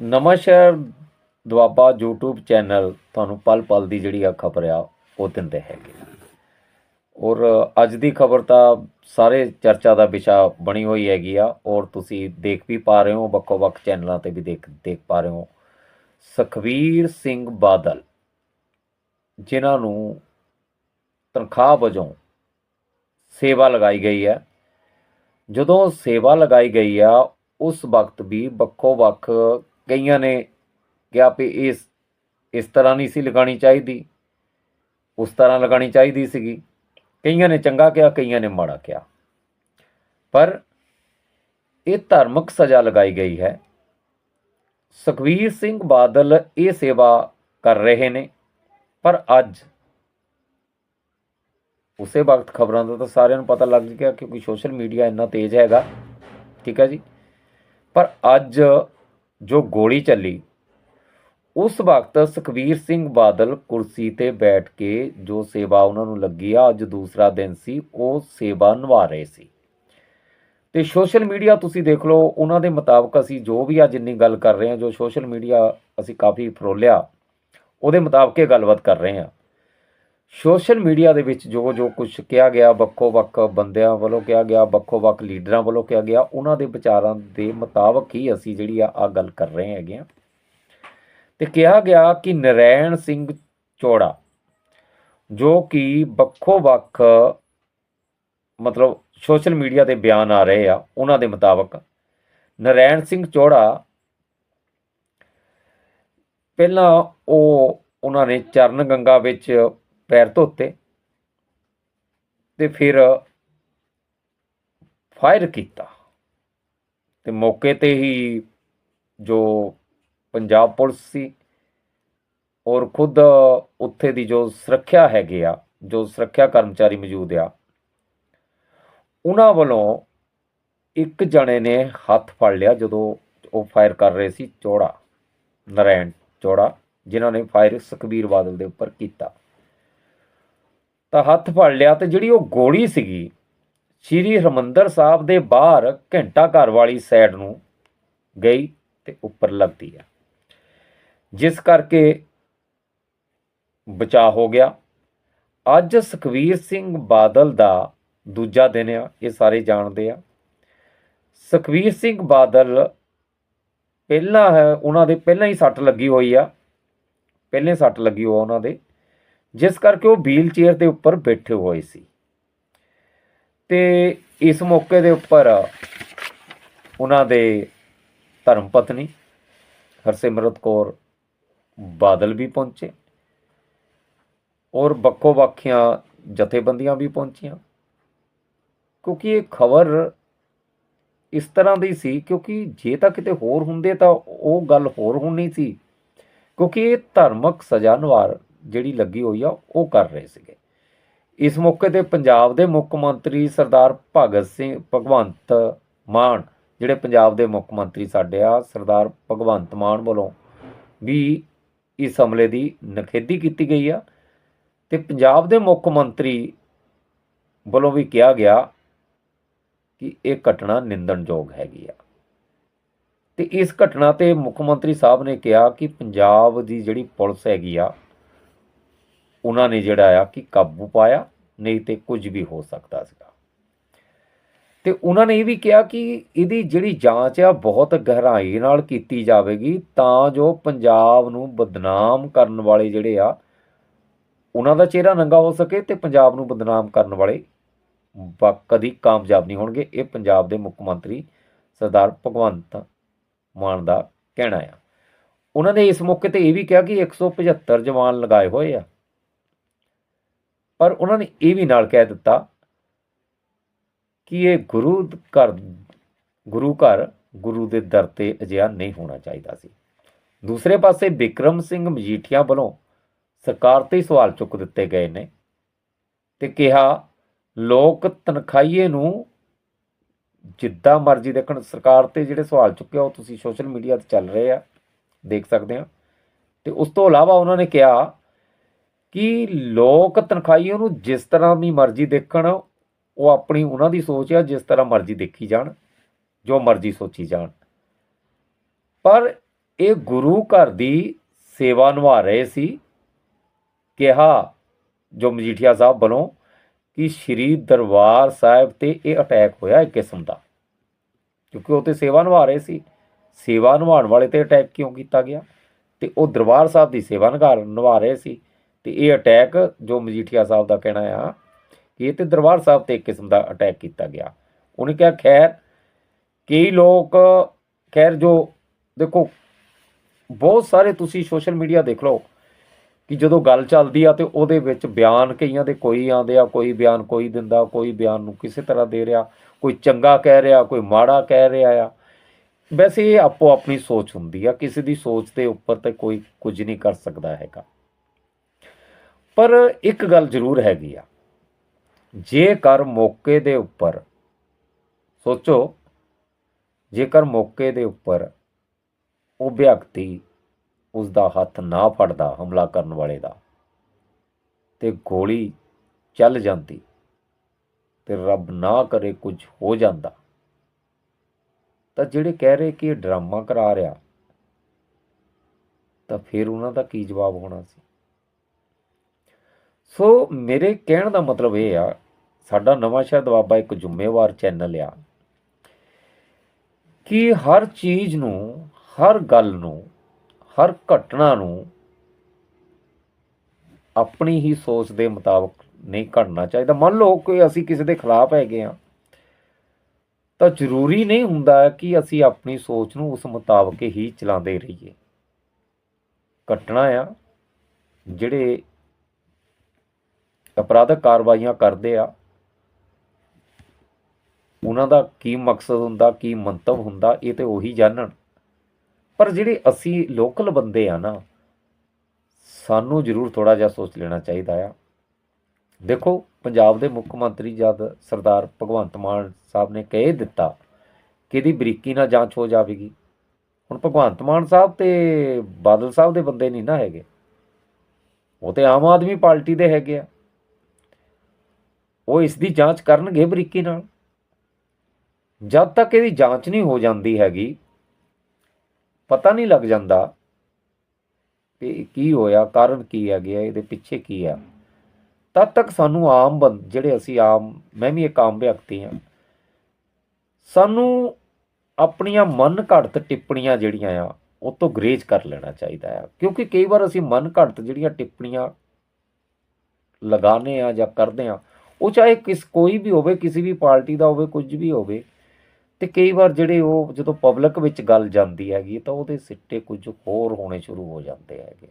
Nawanshahr Doaba YouTube channel ਤੁਹਾਨੂੰ ਪਲ ਪਲ ਦੀ ਜਿਹੜੀ ਆ ਖਬਰ ਆ, ਉਹ ਦਿੰਦੇ ਹੈਗੇ ਔਰ ਅੱਜ ਦੀ ਖਬਰ ਤਾਂ ਸਾਰੇ ਚਰਚਾ ਦਾ ਵਿਸ਼ਾ ਬਣੀ ਹੋਈ ਹੈਗੀ ਆ, ਔਰ ਤੁਸੀਂ ਦੇਖ ਵੀ ਪਾ ਰਹੇ ਹੋ, ਵੱਖੋ ਵੱਖ ਚੈਨਲਾਂ ਤੇ ਵੀ ਦੇਖ ਦੇਖ ਪਾ ਰਹੇ ਹੋ। ਸੁਖਵੀਰ ਸਿੰਘ ਬਾਦਲ, ਜਿਨ੍ਹਾਂ ਨੂੰ ਤਨਖਾਹ ਵਜੋਂ ਸੇਵਾ ਲਗਾਈ ਗਈ ਹੈ। ਜਦੋਂ ਸੇਵਾ ਲਗਾਈ ਗਈ ਆ, ਉਸ ਵਕਤ ਵੀ ਵੱਖੋ ਵੱਖ ਕਈਆਂ ਨੇ ਕਿਹਾ ਵੀ ਇਸ ਇਸ ਤਰ੍ਹਾਂ ਨਹੀਂ ਸੀ ਲਗਾਣੀ ਚਾਹੀਦੀ, ਉਸ ਤਰ੍ਹਾਂ ਲਗਾਣੀ ਚਾਹੀਦੀ ਸੀਗੀ। ਕਈਆਂ ਨੇ ਚੰਗਾ ਕਿਹਾ, ਕਈਆਂ ਨੇ ਮਾੜਾ ਕਿਹਾ। ਪਰ ਇਹ ਧਾਰਮਿਕ ਸਜ਼ਾ ਲਗਾਈ ਗਈ ਹੈ। ਸੁਖਵੀਰ ਸਿੰਘ ਬਾਦਲ ਇਹ ਸੇਵਾ ਕਰ ਰਹੇ ਨੇ, ਪਰ ਅੱਜ ਉਸੇ ਵਕਤ ਖਬਰਾਂ ਦਾ ਤਾਂ ਸਾਰਿਆਂ ਨੂੰ ਪਤਾ ਲੱਗ ਗਿਆ ਕਿਉਂਕਿ ਸੋਸ਼ਲ ਮੀਡੀਆ ਇੰਨਾ ਤੇਜ਼ ਹੈਗਾ। ਠੀਕ ਹੈ ਜੀ? ਪਰ ਅੱਜ ਜੋ ਗੋਲੀ ਚੱਲੀ, ਉਸ ਵਕਤ ਸੁਖਵੀਰ ਸਿੰਘ ਬਾਦਲ ਕੁਰਸੀ ਤੇ ਬੈਠ ਕੇ ਜੋ ਸੇਵਾ ਉਹਨਾਂ ਨੂੰ ਲੱਗੀ ਆ, ਅੱਜ ਦੂਸਰਾ ਦਿਨ ਸੀ, ਉਹ ਸੇਵਾ ਨਿਭਾ ਰਹੇ ਸੀ। ਤੇ ਸੋਸ਼ਲ ਮੀਡੀਆ ਤੁਸੀਂ ਦੇਖ ਲਓ, ਉਹਨਾਂ ਦੇ ਮੁਤਾਬਕ ਅਸੀਂ ਜੋ ਵੀ ਆ ਜਿੰਨੀ ਗੱਲ ਕਰ ਰਹੇ ਹਾਂ, ਜੋ ਸੋਸ਼ਲ ਮੀਡੀਆ ਅਸੀਂ ਕਾਫੀ ਫਰੋਲਿਆ, ਉਹਦੇ ਮੁਤਾਬਕ ਇਹ ਗੱਲਬਾਤ ਕਰ ਰਹੇ ਹਾਂ। ਸੋਸ਼ਲ ਮੀਡੀਆ ਦੇ ਵਿੱਚ ਜੋ ਜੋ ਕੁਝ ਕਿਹਾ ਗਿਆ, ਵੱਖੋ ਵੱਖ ਬੰਦਿਆਂ ਵੱਲੋਂ ਕਿਹਾ ਗਿਆ, ਵੱਖੋ ਵੱਖ ਲੀਡਰਾਂ ਵੱਲੋਂ ਕਿਹਾ ਗਿਆ, ਉਹਨਾਂ ਦੇ ਵਿਚਾਰਾਂ ਦੇ ਮੁਤਾਬਕ ਹੀ ਅਸੀਂ ਜਿਹੜੀ ਆ ਆ ਗੱਲ ਕਰ ਰਹੇ ਹੈਗੇ ਆ ਤੇ ਕਿਹਾ ਗਿਆ ਕਿ ਨਰੈਣ ਸਿੰਘ ਚੋੜਾ, ਜੋ ਕਿ ਵੱਖੋ ਵੱਖ ਮਤਲਬ ਸੋਸ਼ਲ ਮੀਡੀਆ ਦੇ ਬਿਆਨ ਆ ਰਹੇ ਆ, ਉਹਨਾਂ ਦੇ ਮੁਤਾਬਕ ਨਰੈਣ ਸਿੰਘ ਚੋੜਾ ਪਹਿਲਾਂ ਉਹ ਉਹਨਾਂ ਨੇ ਚਰਨ ਗੰਗਾ ਵਿੱਚ ਪੈਰ ਧੋਤੇ ਤੇ ਫਿਰ ਫਾਇਰ ਕੀਤਾ। ਤੇ ਮੌਕੇ ਤੇ ਹੀ ਜੋ ਪੰਜਾਬ ਪੁਲਿਸ ਸੀ ਔਰ ਖੁਦ ਉੱਥੇ ਦੀ ਜੋ ਸੁਰੱਖਿਆ ਹੈਗੇ ਆ, ਜੋ ਸੁਰੱਖਿਆ ਕਰਮਚਾਰੀ ਮੌਜੂਦ ਆ, ਉਹਨਾਂ ਵੱਲੋਂ ਇੱਕ ਜਣੇ ਨੇ ਹੱਥ ਫੜ ਲਿਆ ਜਦੋਂ ਉਹ ਫਾਇਰ ਕਰ ਰਹੇ ਸੀ ਚੋੜਾ, ਨਰੈਣ ਚੋੜਾ, ਜਿਨ੍ਹਾਂ ਨੇ ਫਾਇਰ ਸੁਖਬੀਰ ਬਾਦਲ ਦੇ ਉੱਪਰ ਕੀਤਾ। ਤਾਂ ਹੱਥ ਫੜ ਲਿਆ ਤੇ ਜਿਹੜੀ ਉਹ ਗੋਲੀ ਸੀਗੀ, ਸ਼੍ਰੀ ਹਰਮੰਦਰ ਸਾਹਿਬ ਦੇ ਬਾਹਰ ਘੰਟਾ ਘਰ ਵਾਲੀ ਸਾਈਡ ਨੂੰ ਗਈ ਤੇ ਉੱਪਰ ਲੱਗਦੀ ਆ। ਜਿਸ ਕਰਕੇ ਬਚਾ ਹੋ ਗਿਆ। ਅੱਜ ਸੁਖਵੀਰ ਸਿੰਘ ਬਾਦਲ ਦਾ ਦੂਜਾ ਦਿਨ ਆ, ਇਹ ਸਾਰੇ ਜਾਣਦੇ ਆ। ਸੁਖਵੀਰ ਸਿੰਘ ਬਾਦਲ ਪਹਿਲਾਂ ਹੈ, ਉਹਨਾਂ ਦੇ ਪਹਿਲਾਂ ਹੀ ਸੱਟ ਲੱਗੀ ਹੋਈ ਆ। ਪਹਿਲੇ ਸੱਟ ਲੱਗੀ ਹੋਆ ਉਹਨਾਂ ਦੇ। ਜਿਸ ਕਰਕੇ ਉਹ ਵੀਲ ਚੇਅਰ ਦੇ ਉੱਪਰ ਬੈਠੇ ਹੋਏ ਸੀ। ਤੇ ਇਸ ਮੌਕੇ ਦੇ ਉੱਪਰ ਉਹਨਾਂ ਦੇ ਧਰਮ ਪਤਨੀ ਹਰਸਿਮਰਤ ਕੌਰ ਬਾਦਲ ਵੀ ਪਹੁੰਚੇ ਔਰ ਬੱਕੋ ਬੱਖੀਆਂ ਜਥੇਬੰਦੀਆਂ ਵੀ ਪਹੁੰਚੀਆਂ। ਕਿਉਂਕਿ ਇਹ ਖਬਰ ਇਸ ਤਰ੍ਹਾਂ ਦੀ ਸੀ, ਕਿਉਂਕਿ ਜੇ ਤਾਂ ਕਿਤੇ ਹੋਰ ਹੁੰਦੇ ਤਾਂ ਉਹ ਗੱਲ ਹੋਰ ਹੋਣੀ ਸੀ। ਕਿਉਂਕਿ ਇਹ ਧਾਰਮਿਕ ਸਜ਼ਾ ਨਿਵਾਰ ਜਿਹੜੀ ਲੱਗੀ ਹੋਈ ਆ, ਉਹ ਕਰ ਰਹੇ ਸੀਗੇ। ਇਸ ਮੌਕੇ ਤੇ ਪੰਜਾਬ ਦੇ ਮੁੱਖ ਮੰਤਰੀ ਸਰਦਾਰ ਭਗਤ ਸਿੰਘ, ਭਗਵੰਤ ਮਾਨ, ਜਿਹੜੇ ਪੰਜਾਬ ਦੇ ਮੁੱਖ ਮੰਤਰੀ ਸਾਡੇ ਆ, ਸਰਦਾਰ ਭਗਵੰਤ ਮਾਨ ਵੱਲੋਂ ਵੀ ਇਸ ਹਮਲੇ ਦੀ ਨਖੇਦੀ ਕੀਤੀ ਗਈ ਆ। ਤੇ ਪੰਜਾਬ ਦੇ ਮੁੱਖ ਮੰਤਰੀ ਵੱਲੋਂ ਵੀ ਕਿਹਾ ਗਿਆ ਕਿ ਇਹ ਘਟਨਾ ਨਿੰਦਣਯੋਗ ਹੈਗੀ ਆ। ਤੇ ਇਸ ਘਟਨਾ ਤੇ ਮੁੱਖ ਮੰਤਰੀ ਸਾਹਿਬ ਨੇ ਕਿਹਾ ਕਿ ਪੰਜਾਬ ਦੀ ਜਿਹੜੀ ਪੁਲਿਸ ਹੈਗੀ ਆ ਉਹਨਾਂ ਨੇ ਜਿਹੜਾ ਆ ਕਿ ਕਾਬੂ ਪਾਇਆ, ਨਹੀਂ ਤੇ ਕੁਝ ਵੀ ਹੋ ਸਕਦਾ ਸੀਗਾ। ਤੇ ਉਹਨਾਂ ਨੇ ਇਹ ਵੀ ਕਿਹਾ ਕਿ ਇਹਦੀ ਜਿਹੜੀ ਜਾਂਚ ਆ ਬਹੁਤ ਗਹਿਰਾਈ ਨਾਲ ਕੀਤੀ ਜਾਵੇਗੀ, ਤਾਂ ਜੋ ਪੰਜਾਬ ਨੂੰ ਬਦਨਾਮ ਕਰਨ ਵਾਲੇ ਜਿਹੜੇ ਆ, ਉਹਨਾਂ ਦਾ ਚਿਹਰਾ ਨੰਗਾ ਹੋ ਸਕੇ ਤੇ ਪੰਜਾਬ ਨੂੰ ਬਦਨਾਮ ਕਰਨ ਵਾਲੇ ਬ- ਕਦੀ ਕਾਮਯਾਬ ਨਹੀਂ ਹੋਣਗੇ। ਇਹ ਪੰਜਾਬ ਦੇ ਮੁੱਖ ਮੰਤਰੀ ਸਰਦਾਰ ਭਗਵੰਤ ਮਾਨ ਦਾ ਕਹਿਣਾ ਆ। ਉਹਨਾਂ ਨੇ ਇਸ ਮੌਕੇ ਤੇ ਇਹ ਵੀ ਕਿਹਾ ਕਿ 175 ਜਵਾਨ ਲਗਾਏ ਹੋਏ ਆ। ਪਰ ਉਹਨਾਂ ਨੇ ਇਹ ਵੀ ਨਾਲ ਕਹਿ ਦਿੱਤਾ ਕਿ ਇਹ ਗੁਰੂ ਘਰ ਗੁਰੂ ਘਰ, ਗੁਰੂ ਦੇ ਦਰ ਤੇ ਅਜਿਹਾ ਨਹੀਂ ਹੋਣਾ ਚਾਹੀਦਾ ਸੀ। ਦੂਸਰੇ ਪਾਸੇ ਵਿਕਰਮ ਸਿੰਘ ਮਜੀਠੀਆ ਵੱਲੋਂ ਸਰਕਾਰ ਤੇ ਸਵਾਲ ਚੁੱਕ ਦਿੱਤੇ ਗਏ ਨੇ ਤੇ ਕਿਹਾ, ਲੋਕ ਤਨਖਾਹੀਏ ਨੂੰ ਜਿੱਦਾਂ ਮਰਜ਼ੀ ਦੇਖਣ, ਸਰਕਾਰ ਤੇ ਜਿਹੜੇ ਸਵਾਲ ਚੁੱਕੇ ਉਹ ਤੁਸੀਂ ਸੋਸ਼ਲ ਮੀਡੀਆ ਤੇ ਚੱਲ ਰਹੇ ਆ, ਦੇਖ ਸਕਦੇ ਆ। ਤੇ ਉਸ ਤੋਂ ਇਲਾਵਾ ਉਹਨਾਂ ਨੇ ਕਿਹਾ ਕਿ ਲੋਕ ਤਨਖਾਹੀਆਂ ਉਹਨੂੰ ਜਿਸ ਤਰ੍ਹਾਂ ਵੀ ਮਰਜ਼ੀ ਦੇਖਣ, ਉਹ ਆਪਣੀ ਉਹਨਾਂ ਦੀ ਸੋਚ ਆ ਜਿਸ ਤਰ੍ਹਾਂ ਮਰਜ਼ੀ ਦੇਖੀ ਜਾਣ, ਜੋ ਮਰਜ਼ੀ ਸੋਚੀ ਜਾਣ। ਪਰ ਇਹ ਗੁਰੂ ਘਰ ਦੀ ਸੇਵਾ ਨਿਭਾ ਰਹੇ ਸੀ, ਕਿਹਾ ਜੋ ਮਜੀਠੀਆ ਸਾਹਿਬ ਵੱਲੋਂ ਕਿ ਸ਼੍ਰੀ ਦਰਬਾਰ ਸਾਹਿਬ ਤੇ ਇਹ ਅਟੈਕ ਹੋਇਆ ਇੱਕ ਕਿਸਮ ਦਾ। ਕਿਉਂਕਿ ਉਹ ਤੇ ਸੇਵਾ ਨਿਭਾ ਰਹੇ ਸੀ। ਸੇਵਾ ਨਿਭਾਉਣ ਵਾਲੇ ਤੇ ਅਟੈਕ ਕਿਉਂ ਕੀਤਾ ਗਿਆ? ਤੇ ਉਹ ਦਰਬਾਰ ਸਾਹਿਬ ਦੀ ਸੇਵਾ ਨਿਭਾ ਨਿਭਾ ਰਹੇ ਸੀ। ਤੇ ਇਹ ਅਟੈਕ ਜੋ ਮਜੀਠੀਆ ਸਾਹਿਬ ਦਾ ਕਹਿਣਾ ਆ ਕਿ ਇਹ ਤੇ ਦਰਬਾਰ ਸਾਹਿਬ ਤੇ ਇੱਕ ਕਿਸਮ ਦਾ ਅਟੈਕ ਕੀਤਾ ਗਿਆ। ਉਹਨੇ ਕਿਹਾ, ਖੈਰ, ਕਈ ਲੋਕ, ਖੈਰ ਜੋ, ਦੇਖੋ, ਬਹੁਤ ਸਾਰੇ ਤੁਸੀਂ ਸੋਸ਼ਲ ਮੀਡੀਆ ਦੇਖ ਲਓ ਕਿ ਜਦੋਂ ਗੱਲ ਚੱਲਦੀ ਆ ਤੇ ਉਹਦੇ ਵਿੱਚ ਬਿਆਨ ਕਈਆਂ ਦੇ ਕੋਈ ਆਉਂਦੇ ਆ, ਕੋਈ ਬਿਆਨ ਕੋਈ ਦਿੰਦਾ, ਕੋਈ ਬਿਆਨ ਨੂੰ ਕਿਸੇ ਤਰ੍ਹਾਂ ਦੇ ਰਿਹਾ, ਕੋਈ ਚੰਗਾ ਕਹਿ ਰਿਹਾ, ਕੋਈ ਮਾੜਾ ਕਹਿ ਰਿਹਾ ਆ। ਵੈਸੇ ਇਹ ਆਪੋ ਆਪਣੀ ਸੋਚ ਹੁੰਦੀ ਆ, ਕਿਸੇ ਦੀ ਸੋਚ ਦੇ ਉੱਪਰ ਤੇ ਕੋਈ ਕੁਝ ਨਹੀਂ ਕਰ ਸਕਦਾ ਹੈਗਾ। ਪਰ ਇੱਕ ਗੱਲ ਜ਼ਰੂਰ ਹੈਗੀ ਆ। ਜੇਕਰ ਮੌਕੇ ਦੇ ਉੱਪਰ, ਸੋਚੋ, ਜੇਕਰ ਮੌਕੇ ਦੇ ਉੱਪਰ ਉਹ ਵਿਅਕਤੀ ਉਸ ਦਾ ਹੱਥ ਨਾ ਫੜਦਾ, ਹਮਲਾ ਕਰਨ ਵਾਲੇ ਦਾ, ਤੇ ਗੋਲੀ ਚੱਲ ਜਾਂਦੀ ਤੇ ਰੱਬ ਨਾ ਕਰੇ ਕੁਝ ਹੋ ਜਾਂਦਾ, ਤਾਂ ਜਿਹੜੇ ਕਹਿ ਰਹੇ ਕਿ ਇਹ ਡਰਾਮਾ ਕਰਾ ਰਿਹਾ, ਤਾਂ ਫਿਰ ਉਹਨਾਂ ਦਾ ਕੀ ਜਵਾਬ ਹੋਣਾ ਸੀ? ਸੋ ਮੇਰੇ ਕਹਿਣ ਦਾ ਮਤਲਬ ਇਹ ਆ, ਸਾਡਾ ਨਵਾਂ ਸ਼ਹਿਰ ਦਵਾਬਾ ਇੱਕ ਜ਼ਿੰਮੇਵਾਰ ਚੈਨਲ ਆ ਕਿ ਹਰ ਚੀਜ਼ ਨੂੰ, ਹਰ ਗੱਲ ਨੂੰ, ਹਰ ਘਟਨਾ ਨੂੰ ਆਪਣੀ ਹੀ ਸੋਚ ਦੇ ਮੁਤਾਬਕ ਨਹੀਂ ਘੜਨਾ ਚਾਹੀਦਾ। ਮੰਨ ਲਓ ਕਿ ਅਸੀਂ ਕਿਸੇ ਦੇ ਖਿਲਾਫ ਹੈਗੇ ਆ, ਤਾਂ ਜ਼ਰੂਰੀ ਨਹੀਂ ਹੁੰਦਾ ਕਿ ਅਸੀਂ ਆਪਣੀ ਸੋਚ ਨੂੰ ਉਸ ਮੁਤਾਬਕ ਹੀ ਚਲਾਉਂਦੇ ਰਹੀਏ। ਘਟਨਾ ਆ, ਜਿਹੜੇ ਅਪਰਾਧਕ ਕਾਰਵਾਈਆਂ ਕਰਦੇ ਆ। ਉਹਨਾਂ ਦਾ ਕੀ ਮਕਸਦ ਹੁੰਦਾ, ਕੀ ਮੰਤਵ ਹੁੰਦਾ, ਇਹ ਤੇ ਉਹੀ ਜਾਣਨ। ਪਰ ਜਿਹੜੇ ਅਸੀਂ ਲੋਕਲ ਬੰਦੇ ਆ ਨਾ, ਸਾਨੂੰ ਜ਼ਰੂਰ ਥੋੜਾ ਜਿਹਾ ਸੋਚ ਲੈਣਾ ਚਾਹੀਦਾ ਆ। ਦੇਖੋ, ਪੰਜਾਬ ਦੇ ਮੁੱਖ ਮੰਤਰੀ ਜਦ ਸਰਦਾਰ ਭਗਵੰਤ ਮਾਨ ਸਾਹਿਬ ਨੇ ਕਹਿ ਦਿੱਤਾ ਕਿ ਇਹਦੀ ਬਰੀਕੀ ਨਾਲ ਜਾਂਚ ਹੋ ਜਾਵੇਗੀ। ਹੁਣ ਭਗਵੰਤ ਮਾਨ ਸਾਹਿਬ ਤੇ ਬਾਦਲ ਸਾਹਿਬ ਦੇ ਬੰਦੇ ਨਹੀਂ ਨਾ ਹੈਗੇ। ਉਹ ਤੇ ਆਮ ਆਦਮੀ ਪਾਰਟੀ ਦੇ ਹੈਗੇ ਆ। ਉਹ ਇਸ ਦੀ ਜਾਂਚ ਕਰਨਗੇ ਬਰੀਕੀ ਨਾਲ। ਜਦ ਤੱਕ ਇਹਦੀ ਜਾਂਚ ਨਹੀਂ ਹੋ ਜਾਂਦੀ ਹੈਗੀ, ਪਤਾ ਨਹੀਂ ਲੱਗ ਜਾਂਦਾ ਕਿ ਕੀ ਹੋਇਆ, ਕਾਰਨ ਕੀ ਹੈ ਗਿਆ ਇਹਦੇ ਪਿੱਛੇ ਕੀ ਆ। ਤਦ ਤੱਕ ਸਾਨੂੰ ਆਮ ਬੰ- ਜਿਹੜੇ ਅਸੀਂ ਆਮ, ਮੈਂ ਵੀ ਇੱਕ ਆਮ ਵਿਅਕਤੀ ਹਾਂ, ਸਾਨੂੰ ਆਪਣੀਆਂ ਮਨ ਘੜਤ ਟਿੱਪਣੀਆਂ ਜਿਹੜੀਆਂ ਆ, ਉਹ ਤੋਂ ਗਰੇਜ ਕਰ ਲੈਣਾ ਚਾਹੀਦਾ ਆ। ਕਿਉਂਕਿ ਕਈ ਵਾਰ ਅਸੀਂ ਮਨ ਘੜਤ ਜਿਹੜੀਆਂ ਟਿੱਪਣੀਆਂ ਲਗਾਉਂਦੇ ਆ ਜਾਂ ਕਰਦੇ ਆ ਉਹ ਚਾਹੇ ਕਿਸ ਕੋਈ ਵੀ ਹੋਵੇ, ਕਿਸੇ ਵੀ ਪਾਰਟੀ ਦਾ ਹੋਵੇ, ਕੁਝ ਵੀ ਹੋਵੇ, ਤੇ ਕਈ ਵਾਰ ਜਿਹੜੇ ਉਹ ਜਦੋਂ ਪਬਲਿਕ ਵਿੱਚ ਗੱਲ ਜਾਂਦੀ ਹੈਗੀ, ਤਾਂ ਉਹਦੇ ਸਿੱਟੇ ਕੁਝ ਹੋਰ ਹੋਣੇ ਸ਼ੁਰੂ ਹੋ ਜਾਂਦੇ ਹੈਗੇ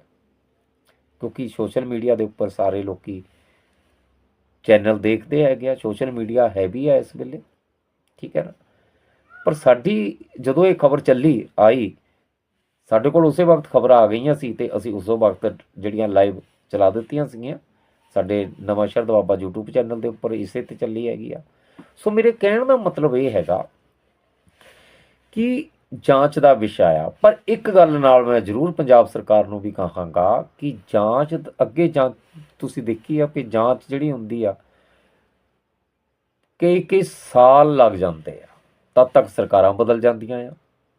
ਕਿਉਂਕਿ ਸੋਸ਼ਲ ਮੀਡੀਆ ਦੇ ਉੱਪਰ ਸਾਰੇ ਲੋਕੀ ਚੈਨਲ ਦੇਖਦੇ ਹੈਗੇ ਆ ਸੋਸ਼ਲ ਮੀਡੀਆ ਹੈ ਵੀ ਆ ਇਸ ਵੇਲੇ, ਠੀਕ ਹੈ ਨਾ? ਪਰ ਸਾਡੀ ਜਦੋਂ ਇਹ ਖਬਰ ਚੱਲੀ, ਆਈ, ਸਾਡੇ ਕੋਲ ਉਸੇ ਵਕਤ ਖਬਰਾਂ ਆ ਗਈਆਂ ਸੀ ਤੇ ਅਸੀਂ ਉਸੋ ਵਕਤ ਜਿਹੜੀਆਂ ਲਾਈਵ ਚਲਾ ਦਿੱਤੀਆਂ ਸੀਗੀਆਂ। ਸਾਡੇ ਨਵਾਂ ਸ਼ਹਿਰ ਬਾਬਾ YouTube ਚੈਨਲ ਦੇ ਉੱਪਰ ਇਸੇ ਤੇ ਚੱਲੀ ਹੈਗੀ ਆ। ਸੋ ਮੇਰੇ ਕਹਿਣ ਦਾ ਮਤਲਬ ਇਹ ਹੈਗਾ ਕਿ ਜਾਂਚ ਦਾ ਵਿਸ਼ਾ ਆ। ਪਰ ਇੱਕ ਗੱਲ ਨਾਲ ਮੈਂ ਜ਼ਰੂਰ ਪੰਜਾਬ ਸਰਕਾਰ ਨੂੰ ਵੀ ਕਹਾਂਗਾ ਕਿ ਜਾਂਚ ਅੱਗੇ ਜਾਂਚ ਤੁਸੀਂ ਦੇਖੀ ਆ ਕਿ ਜਾਂਚ ਜਿਹੜੀ ਹੁੰਦੀ ਆ, ਕਈ ਕਈ ਸਾਲ ਲੱਗ ਜਾਂਦੇ ਆ। ਤਦ ਤੱਕ ਸਰਕਾਰਾਂ ਬਦਲ ਜਾਂਦੀਆਂ ਆ।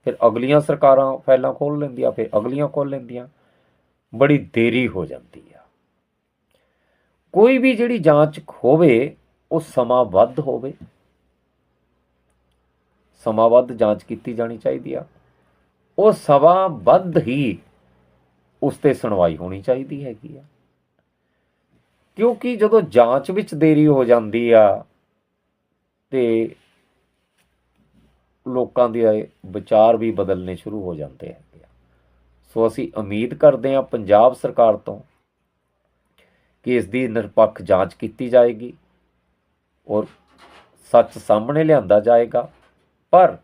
ਫਿਰ ਅਗਲੀਆਂ ਸਰਕਾਰਾਂ ਫਾਈਲਾਂ ਖੋਲ ਲੈਂਦੀਆਂ, ਫਿਰ ਅਗਲੀਆਂ ਖੋਲ ਲੈਂਦੀਆਂ। ਬੜੀ ਦੇਰੀ ਹੋ ਜਾਂਦੀ ਹੈ ਕੋਈ ਵੀ ਜਿਹੜੀ ਜਾਂਚ ਹੋਵੇ, ਉਹ ਸਮਾਂ ਵੱਧ ਹੋਵੇ। ਸਮਾਂ ਵੱਧ ਜਾਂਚ ਕੀਤੀ ਜਾਣੀ ਚਾਹੀਦੀ ਆ। ਉਹ ਸਮਾਂ ਵੱਧ ਹੀ ਉਸ ਤੇ ਸੁਣਵਾਈ ਹੋਣੀ ਚਾਹੀਦੀ ਹੈਗੀ ਆ। ਕਿਉਂਕਿ ਜਦੋਂ ਜਾਂਚ ਵਿੱਚ ਦੇਰੀ ਹੋ ਜਾਂਦੀ ਆ, ਤੇ ਲੋਕਾਂ ਦੇ ਵਿਚਾਰ ਵੀ ਬਦਲਨੇ ਸ਼ੁਰੂ ਹੋ ਜਾਂਦੇ ਹੈਗੇ ਆ। ਸੋ ਅਸੀਂ ਉਮੀਦ ਕਰਦੇ ਹਾਂ, ਪੰਜਾਬ ਸਰਕਾਰ ਤੋਂ ਕਿ ਇਸ ਦੀ ਨਿਰਪੱਖ ਜਾਂਚ ਕੀਤੀ ਜਾਏਗੀ ਔਰ ਸੱਚ ਸਾਹਮਣੇ ਲਿਆਂਦਾ ਜਾਏਗਾ। ਪਰ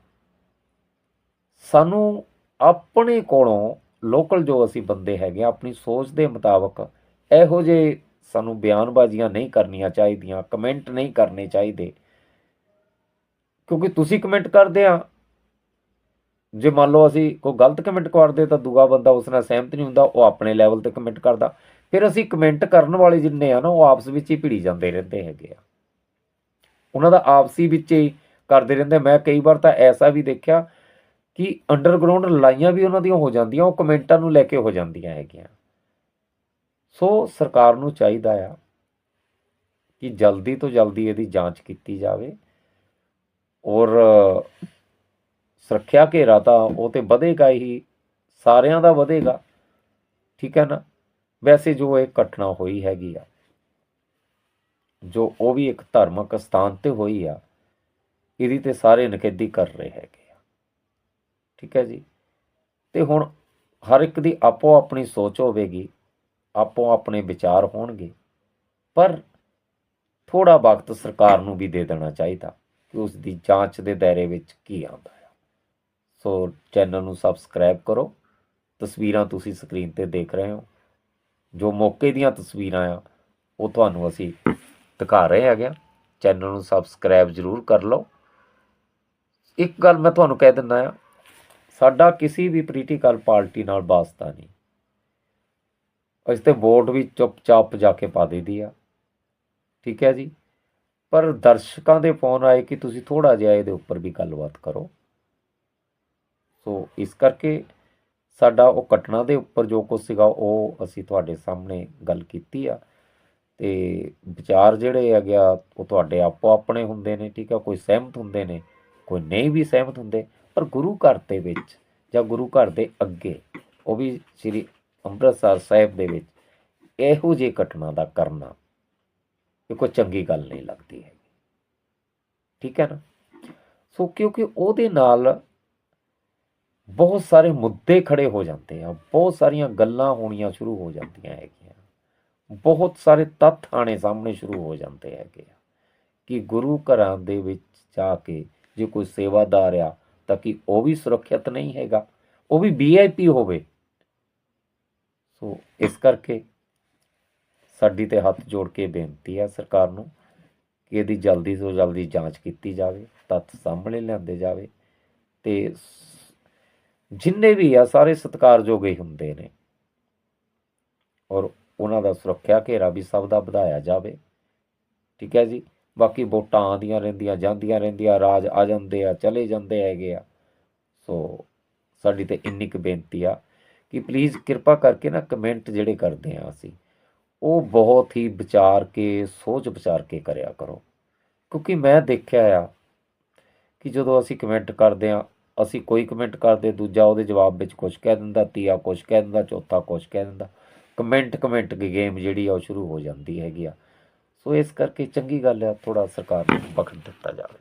ਸਾਨੂੰ ਆਪਣੇ ਕੋਲੋਂ ਲੋਕਲ ਜੋ ਅਸੀਂ ਬੰਦੇ ਹੈਗੇ ਆ, ਆਪਣੀ ਸੋਚ ਦੇ ਮੁਤਾਬਕ ਇਹੋ ਜਿਹੇ ਸਾਨੂੰ ਬਿਆਨਬਾਜ਼ੀਆਂ ਨਹੀਂ ਕਰਨੀਆਂ ਚਾਹੀਦੀਆਂ, ਕਮੈਂਟ ਨਹੀਂ ਕਰਨੇ ਚਾਹੀਦੇ। ਕਿਉਂਕਿ ਤੁਸੀਂ ਕਮੈਂਟ ਕਰਦੇ ਆ ਜੇ ਮੰਨ ਲਓ ਅਸੀਂ ਕੋਈ ਗਲਤ ਕਮੈਂਟ ਕਰਦੇ ਤਾਂ ਦੂਗਾ ਬੰਦਾ ਉਸ ਨਾਲ ਸਹਿਮਤ ਨਹੀਂ ਹੁੰਦਾ, ਉਹ ਆਪਣੇ ਲੈਵਲ ਤੇ ਕਮੈਂਟ ਕਰਦਾ। ਫਿਰ ਅਸੀਂ ਕਮੈਂਟ ਕਰਨ ਵਾਲੇ ਜਿੰਨੇ ਆ ਨਾ, ਉਹ ਆਪਸ ਵਿੱਚ ਹੀ ਭਿੜੀ ਜਾਂਦੇ ਰਹਿੰਦੇ ਹੈਗੇ ਆ। ਉਹਨਾਂ ਦਾ ਆਪਸੀ ਵਿੱਚ ਹੀ ਕਰਦੇ ਰਹਿੰਦੇ। ਮੈਂ ਕਈ ਵਾਰ ਤਾਂ ਐਸਾ ਵੀ ਦੇਖਿਆ ਕਿ ਅੰਡਰਗਰਾਉਂਡ ਲੜਾਈਆਂ ਵੀ ਉਹਨਾਂ ਦੀਆਂ ਹੋ ਜਾਂਦੀਆਂ, ਉਹ ਕਮੈਂਟਾਂ ਨੂੰ ਲੈ ਕੇ ਹੋ ਜਾਂਦੀਆਂ ਹੈਗੀਆਂ। ਸੋ ਸਰਕਾਰ ਨੂੰ ਚਾਹੀਦਾ ਆ ਕਿ ਜਲਦੀ ਤੋਂ ਜਲਦੀ ਇਹਦੀ ਜਾਂਚ ਕੀਤੀ ਜਾਵੇ ਔਰ ਸੁਰੱਖਿਆ ਘੇਰਾ ਤਾਂ ਉਹ ਤੇ ਵਧੇਗਾ ਹੀ, ਸਾਰਿਆਂ ਦਾ ਵਧੇਗਾ। ਠੀਕ ਹੈ ਨਾ? ਵੈਸੇ ਜੋ ਇਹ ਘਟਨਾ ਹੋਈ ਹੈਗੀ ਆ, ਜੋ ਉਹ ਵੀ ਇੱਕ ਧਾਰਮਿਕ ਸਥਾਨ ਤੇ ਹੋਈ ਆ, ਇਹਦੀ ਤੇ ਸਾਰੇ ਨਿਖੇਧੀ ਕਰ ਰਹੇ ਹੈਗੇ ਆ। ਠੀਕ ਹੈ ਜੀ? ਤੇ ਹੁਣ ਹਰ ਇੱਕ ਦੀ ਆਪੋ ਆਪਣੀ ਸੋਚ ਹੋਵੇਗੀ, ਆਪੋ ਆਪਣੇ ਵਿਚਾਰ ਹੋਣਗੇ, ਪਰ ਥੋੜਾ ਵਕਤ ਸਰਕਾਰ ਨੂੰ ਵੀ ਦੇ ਦੇਣਾ ਚਾਹੀਦਾ ਕਿ ਉਸ ਦੀ ਜਾਂਚ ਦੇ ਦਾਇਰੇ ਵਿੱਚ ਕੀ ਆਉਂਦਾ ਸੋ ਚੈਨਲ ਨੂੰ ਸਬਸਕ੍ਰਾਈਬ ਕਰੋ। ਤਸਵੀਰਾਂ ਤੁਸੀਂ ਸਕਰੀਨ ਤੇ ਦੇਖ ਰਹੇ ਹੋ। ਜੋ ਮੌਕੇ ਦੀਆਂ ਤਸਵੀਰਾਂ ਆ, ਉਹ ਤੁਹਾਨੂੰ ਅਸੀਂ ਦਿਖਾ ਰਹੇ ਹੈਗੇ ਆ। ਚੈਨਲ ਨੂੰ ਸਬਸਕ੍ਰਾਈਬ ਜ਼ਰੂਰ ਕਰ ਲਓ। ਇੱਕ ਗੱਲ ਮੈਂ ਤੁਹਾਨੂੰ ਕਹਿ ਦਿੰਦਾ ਆ, ਸਾਡਾ ਕਿਸੇ ਵੀ ਪੋਲੀਟੀਕਲ ਪਾਰਟੀ ਨਾਲ ਵਾਸਤਾ ਨਹੀਂ। ਅਸੀਂ ਤੇ ਵੋਟ ਵੀ ਚੁੱਪਚਾਪ ਜਾ ਕੇ ਪਾ ਦਈਦੀ ਆ। ਠੀਕ ਹੈ ਜੀ? ਪਰ ਦਰਸ਼ਕਾਂ ਦੇ ਫੋਨ ਆਏ ਕਿ ਤੁਸੀਂ ਥੋੜਾ ਜਿਹਾ ਇਹਦੇ ਉੱਪਰ ਵੀ ਗੱਲਬਾਤ ਕਰੋ। ਸੋ ਇਸ ਕਰਕੇ ਸਾਡਾ ਉਹ ਘਟਨਾ ਦੇ ਉੱਪਰ ਜੋ ਕੁਝ ਸੀਗਾ, ਉਹ ਅਸੀਂ ਤੁਹਾਡੇ ਸਾਹਮਣੇ ਗੱਲ ਕੀਤੀ ਆ। ਤੇ ਵਿਚਾਰ ਜਿਹੜੇ ਹੈਗੇ ਆ, ਉਹ ਤੁਹਾਡੇ ਆਪੋ ਆਪਣੇ ਹੁੰਦੇ ਨੇ, ਠੀਕ ਆ? ਕੋਈ ਸਹਿਮਤ ਹੁੰਦੇ ਨੇ, ਕੋਈ ਨਹੀਂ ਵੀ ਸਹਿਮਤ ਹੁੰਦੇ, ਪਰ ਗੁਰੂ ਘਰ ਦੇ ਵਿੱਚ ਜਾਂ ਗੁਰੂ ਘਰ ਦੇ ਅੱਗੇ, ਉਹ ਵੀ ਸ੍ਰੀ ਅੰਮ੍ਰਿਤਸਰ ਸਾਹਿਬ ਦੇ ਵਿੱਚ ਇਹੋ ਜਿਹੀ ਘਟਨਾ ਦਾ ਕਰਨਾ, ਇਹ ਕੋਈ ਚੰਗੀ ਗੱਲ ਨਹੀਂ ਲੱਗਦੀ ਹੈ ਠੀਕ ਹੈ ਨਾ? ਸੋ ਕਿਉਂਕਿ ਉਹਦੇ ਨਾਲ ਬਹੁਤ ਸਾਰੇ ਮੁੱਦੇ ਖੜੇ ਹੋ ਜਾਂਦੇ ਆ, ਬਹੁਤ ਸਾਰੀਆਂ ਗੱਲਾਂ ਹੋਣੀਆਂ ਸ਼ੁਰੂ ਹੋ ਜਾਂਦੀਆਂ ਹੈਗੀਆਂ। ਬਹੁਤ ਸਾਰੇ ਤੱਥ ਆਣੇ ਸਾਹਮਣੇ ਸ਼ੁਰੂ ਹੋ ਜਾਂਦੇ ਹੈਗੇ ਆ ਕਿ ਗੁਰੂ ਘਰਾਂ ਦੇ ਵਿੱਚ ਜਾ ਕੇ ਜੇ ਕੋਈ ਸੇਵਾਦਾਰ ਆ ਤਾਂ ਕਿ ਉਹ ਵੀ ਸੁਰੱਖਿਅਤ ਨਹੀਂ ਹੈਗਾ? ਉਹ ਵੀ ਵੀਆਈਪੀ ਹੋਵੇ। ਸੋ ਇਸ ਕਰਕੇ ਸਾਡੀ ਤੇ ਹੱਥ ਜੋੜ ਕੇ ਬੇਨਤੀ ਆ ਸਰਕਾਰ ਨੂੰ ਕਿ ਇਹਦੀ ਜਲਦੀ ਤੋਂ ਜਲਦੀ ਜਾਂਚ ਕੀਤੀ ਜਾਵੇ, ਤੱਥ ਸਾਹਮਣੇ ਲਿਆਂਦੇ ਜਾਵੇ ਤੇ ਜਿੰਨੇ ਵੀ ਆ, ਸਾਰੇ ਸਤਿਕਾਰਯੋਗ ਹੀ ਹੁੰਦੇ ਨੇ। ਔਰ ਉਹਨਾਂ ਦਾ ਸੁਰੱਖਿਆ ਘੇਰਾ ਵੀ ਸਭ ਦਾ ਵਧਾਇਆ ਜਾਵੇ। ਠੀਕ ਹੈ ਜੀ? ਬਾਕੀ ਵੋਟਾਂ ਆਉਂਦੀਆਂ ਰਹਿੰਦੀਆਂ, ਜਾਂਦੀਆਂ ਰਹਿੰਦੀਆਂ, ਰਾਜ ਆ ਜਾਂਦੇ ਆ, ਚਲੇ ਜਾਂਦੇ ਹੈਗੇ ਆ। ਸੋ ਸਾਡੀ ਤੇ ਇੰਨੀ ਕੁ ਬੇਨਤੀ ਆ ਕਿ ਪਲੀਜ਼ ਕਿਰਪਾ ਕਰਕੇ ਨਾ ਕਮੈਂਟ ਜਿਹੜੇ ਕਰਦੇ ਆ ਅਸੀਂ, ਉਹ ਬਹੁਤ ਹੀ ਵਿਚਾਰ ਕੇ, ਸੋਚ ਵਿਚਾਰ ਕੇ ਕਰਿਆ ਕਰੋ। ਕਿਉਂਕਿ ਮੈਂ ਦੇਖਿਆ ਆ ਕਿ ਜਦੋਂ ਅਸੀਂ ਕਮੈਂਟ ਕਰਦੇ ਆ ਅਸੀਂ ਕੋਈ ਕਮੈਂਟ ਕਰਦੇ, ਦੂਜਾ ਉਹਦੇ ਜਵਾਬ ਵਿੱਚ ਕੁਝ ਕਹਿ ਦਿੰਦਾ, ਤੀਆ ਕੁਝ ਕਹਿ ਦਿੰਦਾ, ਚੌਥਾ ਕੁਝ ਕਹਿ ਦਿੰਦਾ। ਕਮੈਂਟ ਕਮੈਂਟ ਦੀ ਗੇਮ ਜਿਹੜੀ ਆ ਉਹ ਸ਼ੁਰੂ ਹੋ ਜਾਂਦੀ ਹੈਗੀ ਆ। ਸੋ ਇਸ ਕਰਕੇ ਚੰਗੀ ਗੱਲ ਆ ਥੋੜਾ ਸਰਕਾਰ ਨੂੰ ਬਖਸ਼ ਦਿੱਤਾ ਜਾਵੇ।